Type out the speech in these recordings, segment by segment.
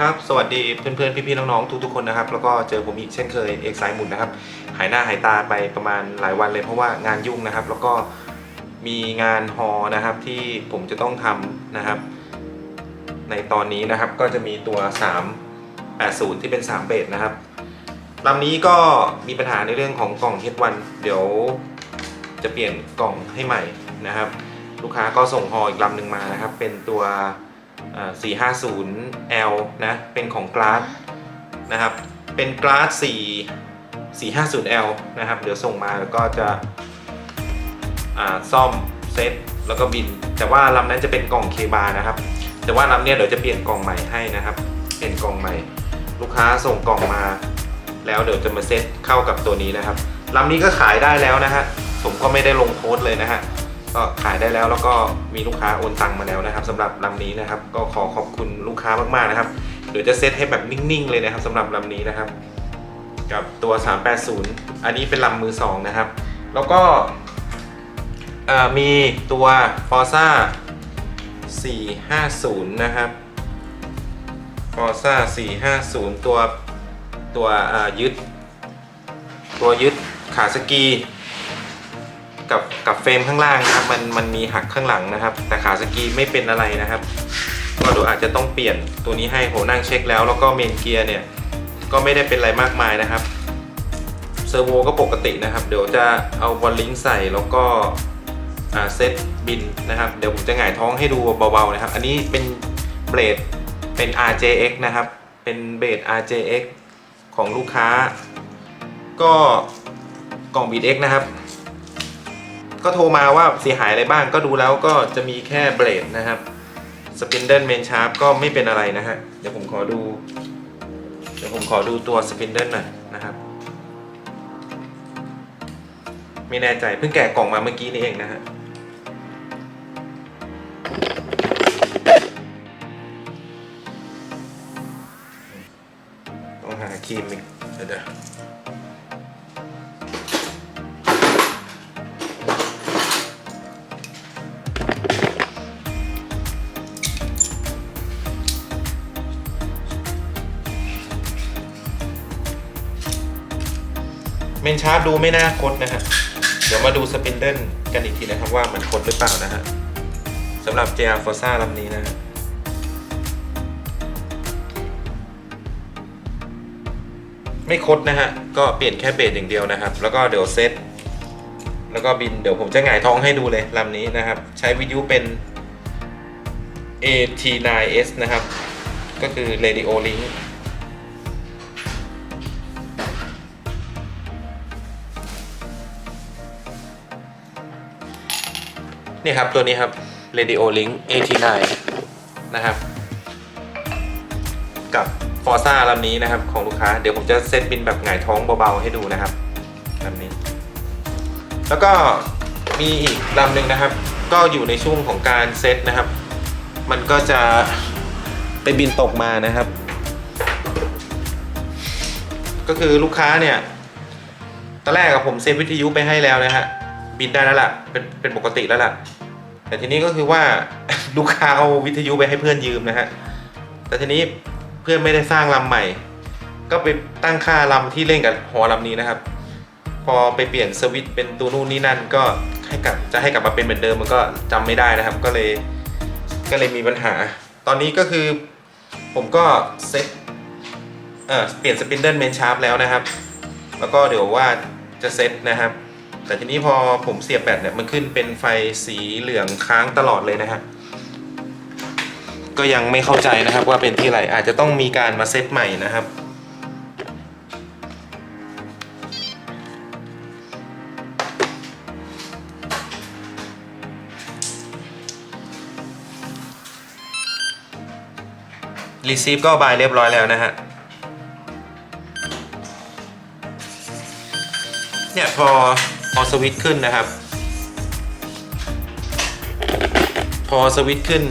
สดีนะครับ สวัสดีเพื่อนๆ พี่ๆ น้องๆ ทุกๆ คนนะครับ แล้วก็เจอผมอีกเช่นเคยเอกสายหมุนนะครับ หายหน้าหายตาไปประมาณหลายวันเลยเพราะว่างานยุ่งนะครับ แล้วก็มีงานฮอนะครับที่ผมจะต้องทำนะครับ ในตอนนี้นะครับก็จะมีตัว 380 ที่เป็น 3 เบสนะครับลำนี้ก็มีปัญหาในเรื่องของกล่องเฮดวันเดี๋ยวจะเปลี่ยนกล่องให้ใหม่นะครับ ลูกค้าก็ส่งฮออีกลำหนึ่งมานะครับ เป็นตัว 450L นะ เป็นของก a s นะครับ เป็นก a s 4 450L นะครับ เดี๋ยวส่งมาแล้วก็จะอ่าซ่อมเซตแล้วก็บิน แต่ว่าลำนั้นจะเป็นกล่องเคบานะครับ แต่ว่าลำเนี้ยเดี๋ยวจะเปลี่ยนกล่องใหม่ให้นะครับ เป็นกล่องใหม่ ลูกค้าส่งกล่องมา แล้วเดี๋ยวจะมาเซตเข้ากับตัวนี้นะครับลำนี้ก็ขายได้แล้วนะฮะ ผมก็ไม่ได้ลงโพสต์เลยนะฮะ ก็ขายได้แล้วแล้วก็มีลูกค้าโอนตังมาแล้วนะครับสำหรับลำนี้นะครับ ก็ขอขอบคุณลูกค้ามากๆนะครับเดี๋ยวจะเซตให้แบบนิ่งๆเลยนะครับสำหรับลำนี้นะครับ กับตัว 380 อันนี้เป็นลำมือสองนะครับ แล้วก็เอ่อมีตัว Forza 450 นะครับ Forza 450 ตัวตัวยึด ตัวยึดขาสกี กับกับเฟรมข้างล่างนะครับมันมันมีหักข้างหลังนะครับ แต่ขาสกีไม่เป็นอะไรนะครับก็เดูอาจจะต้องเปลี่ยนตัวนี้ให้ผมนั่งเช็คแล้วแล้วก็เมนเกียร์เนี่ยก็ไม่ได้เป็นอะไรมากมายนะครับเซอร์โวก็ปกตินะครับ เดี๋ยวจะเอาบอลลิงใส่แล้วก็เซตบินนะครับ เดี๋ยวผมจะหงายท้องให้ดูเบาๆนะครับ อันนี้เป็นเบรดเป็น RJX นะครับ เป็นเบรด RJX ของลูกค้า ก็กล่องบีด X นะครับ ก็โทรมาว่าเสียหายอะไรบ้างก็ดูแล้วก็จะมีแค่เบรดนะครับสปินเดิลเมนชาร์ปก็ไม่เป็นอะไรนะฮะ เดี๋ยวผมขอดู เดี๋ยวผมขอดูตัวสปินเดิลหน่อยนะครับ ไม่แน่ใจเพิ่งแกะกล่องมาเมื่อกี้นี่เองนะฮะต้องหาครีมอีกเดี๋ยว นชาร์ปดูไม่น่าคดนะฮะ เดี๋ยวมาดูสปินเดิลกันอีกทีนะครับว่ามันคดหรือเปล่านะฮะสำหรับ JR Forza ลำนี้นะฮะไม่คดนะฮะ ก็เปลี่ยนแค่เบสอย่างเดียวนะครับ แล้วก็เดี๋ยวเซตแล้วก็บินเดี๋ยวผมจะหงายท้องให้ดูเลยลำนี้นะครับ ใช้วิทยุเป็น AT9S นะครับ ก็คือ Radio Link นี่ครับตัวนี้ครับ Radio Link 89นะครับ กับ Forza ลำนี้นะครับ ของลูกค้า เดี๋ยวผมจะเซตบินแบบหงายท้องเบาๆให้ดูนะครับลำนี้ แล้วก็มีอีกลำหนึ่งนะครับ ก็อยู่ในช่วงของการเซตนะครับ มันก็จะไปบินตกมานะครับ ก็คือลูกค้าเนี่ยตอนแรกอะผมเซตวิทยุไปให้แล้วนะฮะ บินได้แล้วล่ะเป็นเป็นปกติแล้วล่ะ แต่ทีนี้ก็คือว่าลูกค้าเอาวิทยุไปให้เพื่อนยืมนะฮะแต่ทีนี้เพื่อนไม่ได้สร้างลำใหม่ ก็ไปตั้งค่าลำที่เล่นกับหอลำนี้นะครับ พอไปเปลี่ยนสวิตช์เป็นตัวนู่นนี่นั่นก็ให้กลับจะให้กลับมาเป็นเหมือนเดิมมันก็จำไม่ได้นะครับ ก็เลยก็เลยมีปัญหา ตอนนี้ก็คือผมก็เซ็ตเอ่อเปลี่ยนสปินเดิลเมนชาร์ปแล้วนะครับ แล้วก็เดี๋ยวว่าจะเซ็ตนะครับ แต่ทีนี้พอผมเสียบแบตเนี่ยมันขึ้นเป็นไฟสีเหลืองค้างตลอดเลยนะฮะก็ยังไม่เข้าใจนะครับว่าเป็นที่อะไรอาจจะต้องมีการมาเซตใหม่นะครับรีซีฟก็บายเรียบร้อยแล้วนะฮะ เนี่ยพอ พอสวิตช์ขึ้นนะครับ พอสวิตช์ขึ้น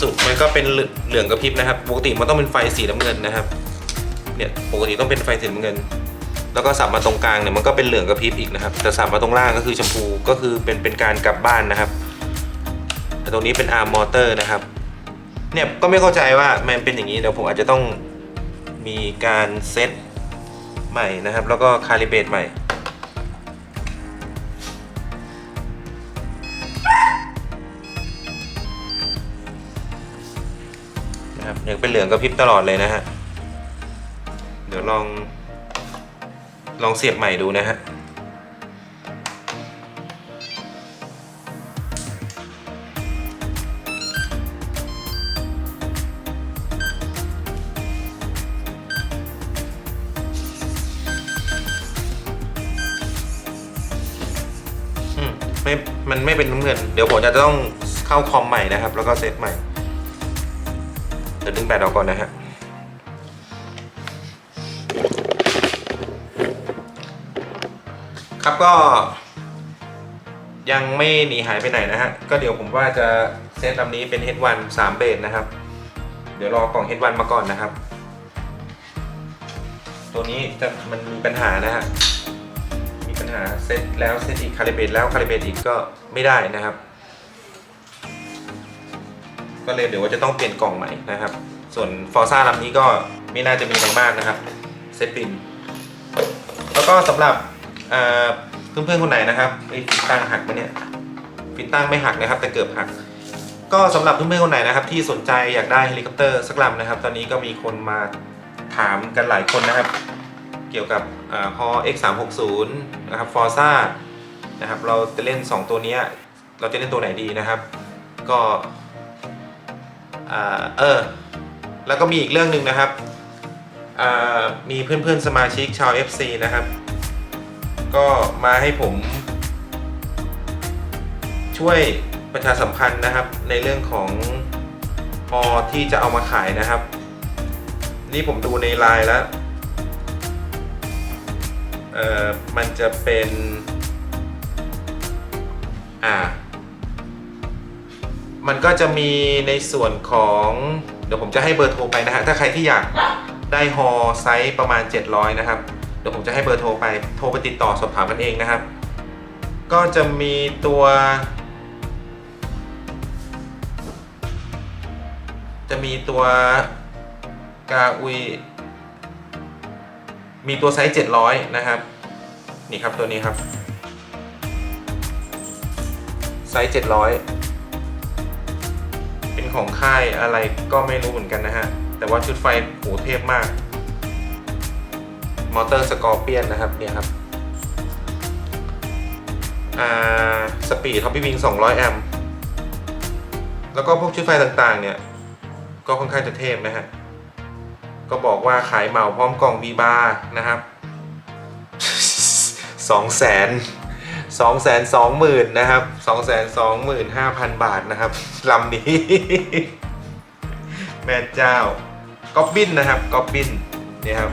สุดมันก็เป็นเหลืองกระพริบนะครับ ปกติมันต้องเป็นไฟสีน้ำเงินนะครับเนี่ยปกติต้องเป็นไฟสีน้ำเงิน แล้วก็สับมาตรงกลางเนี่ยมันก็เป็นเหลืองกระพริบอีกนะครับ แต่สับมาตรงล่างก็คือชมพูก็คือเป็นเป็นการกลับบ้านนะครับแต่ตรงนี้เป็นอาร์มมอเตอร์นะครับเนี่ยก็ไม่เข้าใจว่ามันเป็นอย่างนี้เดี๋ยวผมอาจจะต้องมีการเซตใหม่นะครับ แล้วก็คาลิเบรตใหม่ นะครับยังเป็นเหลืองกระพริบตลอดเลยนะฮะเดี๋ยวลองลองเสียบใหม่ดูนะฮะอืมไม่ มันไม่เป็นน้ำเงิน เดี๋ยวผมจะต้องเข้าคอมใหม่นะครับ แล้วก็เซตใหม่ เดี๋ยวดึงแบตออกก่อนนะฮะครับก็ ยังไม่หนีหายไปไหนนะฮะ ก็เดี๋ยวผมว่าจะเซตลำนี้เป็น H1 3เบสนะครับ เดี๋ยวรอกล่อง H1 มาก่อนนะครับ ตัวนี้จะมันมีปัญหานะฮะ มีปัญหาเซตแล้วเซตอีกคาลิเบรตแล้วคาลิเบรตอีกก็ไม่ได้นะครับ ก็เลยเดี๋ยวว่าจะต้องเปลี่ยนกล่องใหม่นะครับ ส่วนฟอร์ซ่าลำนี้ก็ไม่น่าจะมีอะไรมากนะครับเซตปินแล้วก็สำหรับเพื่อนๆคนไหนนะครับไอ้ฟินตั้งหักไหมเนี่ยฟินตั้งไม่หักนะครับ แต่เกือบหัก ก็สำหรับเพื่อนๆคนไหนนะครับ ที่สนใจอยากได้เฮลิคอปเตอร์สักลำนะครับ ตอนนี้ก็มีคนมาถามกันหลายคนนะครับ เกี่ยวกับฮอ X360 นะครับ Forza นะครับ เราจะเล่น 2 ตัวนี้ เราจะเล่นตัวไหนดีนะครับ ก็ เออแล้วก็มีอีกเรื่องหนึ่งนะครับมีเพื่อนๆสมาชิกชาว FC นะครับ ก็มาให้ผม ช่วยประชาสัมพันธ์นะครับ ในเรื่องของฮอที่จะเอามาขายนะครับ นี่ผมดูในไลน์แล้วเออมันจะเป็น อ่า มันก็จะมีในส่วนของเดี๋ยวผมจะให้เบอร์โทรไปนะฮะถ้าใครที่อยากได้ฮอไซส์ประมาณ 700 นะครับ เดี๋ยวผมจะให้เบอร์โทรไปโทรไปติดต่อสอบถามกันเองนะครับ ก็จะมีตัว จะมีตัวกาอุยมีตัวไซส์ 700 นะครับ นี่ครับตัวนี้ครับ ไซส์ 700 ของค่ายอะไรก็ไม่รู้เหมือนกันนะฮะ แต่ว่าชุดไฟโหเทพมาก มอเตอร์สกอร์เปียนนะครับเนี่ยครับอ่าสปีดท็อปปี้วิง200 แอมป์แล้วก็พวกชุดไฟต่างๆ เนี่ย ก็ค่อนข้างจะเทพนะฮะ ก็บอกว่าขายเหมาพร้อมกล่อง V bar นะครับสองแสน สองแสนสองหมื่นนะครับสองแสนสองหมื่นห้าพันบาทนะครับลำนี้ แม่เจ้าก๊อบบินนะครับก๊อบบินนี่ครับ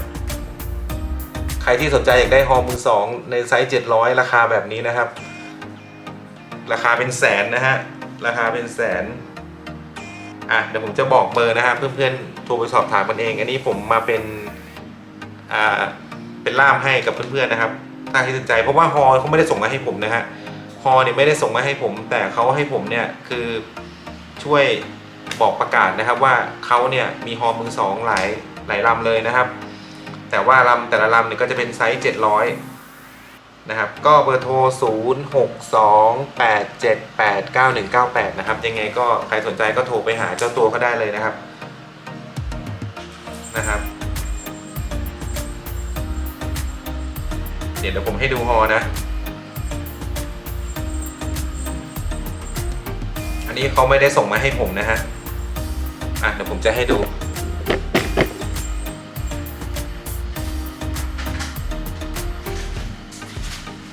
ใครที่สนใจอยากได้ฮอมือสองในไซส์ 700 ราคาแบบนี้นะครับ ราคาเป็นแสนนะฮะ ราคาเป็นแสน อะ เดี๋ยวผมจะบอกเบอร์นะฮะ เพื่อนๆ โทรไปสอบถามกันเอง อันนี้ผมมาเป็น อ่า เป็นล่ามให้กับเพื่อนๆนะครับ ถ้าใครสนใจ เพราะว่าฮอเขาไม่ได้ส่งมาให้ผมนะฮะฮอเนี่ยไม่ได้ส่งมาให้ผม แต่เขาให้ผมเนี่ยคือช่วยบอกประกาศนะครับว่าเขาเนี่ยมีฮอมือสองหลายหลายลำเลยนะครับ แต่ว่าลำแต่ละลำเนี่ยก็จะเป็นไซส์700นะครับ ก็เบอร์โทร 0 6 2 8 7 8 9 1 9 8 นะครับ ยังไงก็ใครสนใจก็โทรไปหาเจ้าตัวก็ได้เลยนะครับนะครับ เดี๋ยวเดี๋ยวผมให้ดูฮอนะ อันนี้เขาไม่ได้ส่งมาให้ผมนะฮะ อะเดี๋ยวผมจะให้ดู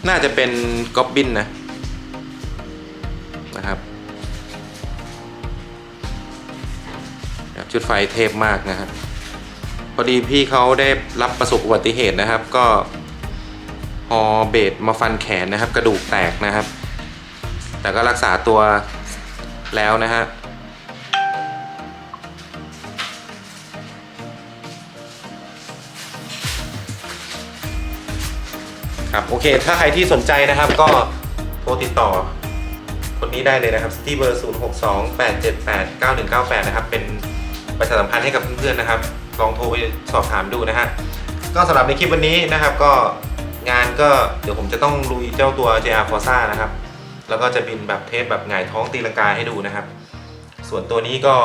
น่าจะเป็นก๊อบบินนะ นะครับชุดไฟเทพมากนะฮะพอดีพี่เขาได้รับประสบอุบัติเหตุนะครับ ก็ ฮอเบดมาฟันแขนนะครับ กระดูกแตกนะครับ แต่ก็รักษาตัวแล้วนะฮะครับโอเค ถ้าใครที่สนใจนะครับก็โทรติดต่อคนนี้ได้เลยนะครับที่เบอร์ 0 6 2 8 7 8 9 1 9 8 นะครับ เป็นประชาสัมพันธ์ให้กับเพื่อนๆนะครับ ลองโทรไปสอบถามดูนะฮะ ก็สำหรับในคลิปวันนี้นะครับก็ งานก็เดี๋ยวผมจะต้องลุยเจ้าตัว JR Forza นะครับ แล้วก็จะบินแบบเทสแบบหงายท้องตีลังกาให้ดูนะครับ ส่วนตัวนี้ก็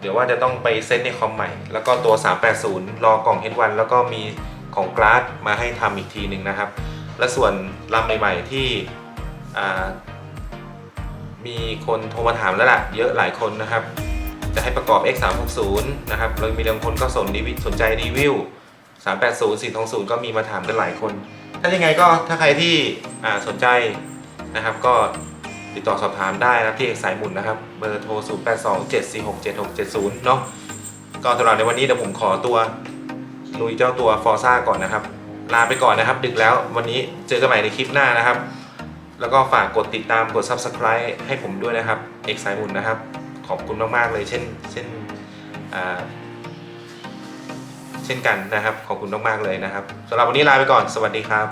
เดี๋ยวว่าจะต้องไปเซตในคอมใหม่ แล้วก็ตัว 380 รอกล่อง H1 แล้วก็มีของ g l a s มาให้ทำอีกทีหนึ่งนะครับ และส่วนลำใหม่ๆที่มีคนโทรมาถามแล้วล่ะ เยอะหลายคนนะครับ จะให้ประกอบ X360 นะครับแล้วมีบางคนก็สนสนใจรีวิว380 420ก็มีมาถามกันหลายคน ถ้ายังไงก็ถ้าใครที่สนใจนะครับ ก็ติดต่อสอบถามได้นะที่เอกสายหมุนนะครับ เบอร์โทร 082 746 7670 เนาะก็สำหรับในวันนี้เดี๋ยวผมขอตัวลุยเจ้าตัว Forza ก่อนนะครับ ลาไปก่อนนะครับ ดึกแล้ววันนี้เจอกันใหม่ในคลิปหน้านะครับ แล้วก็ฝากกดติดตามกด Subscribe ให้ผมด้วยนะครับ เอกสายหมุนนะครับ ขอบคุณมาก ๆ เลยเช่นเช่นอ่า่นกันนะครับ ขอบคุณมากๆเลยนะครับสำหรับวันนี้ลาไปก่อน สวัสดีครับ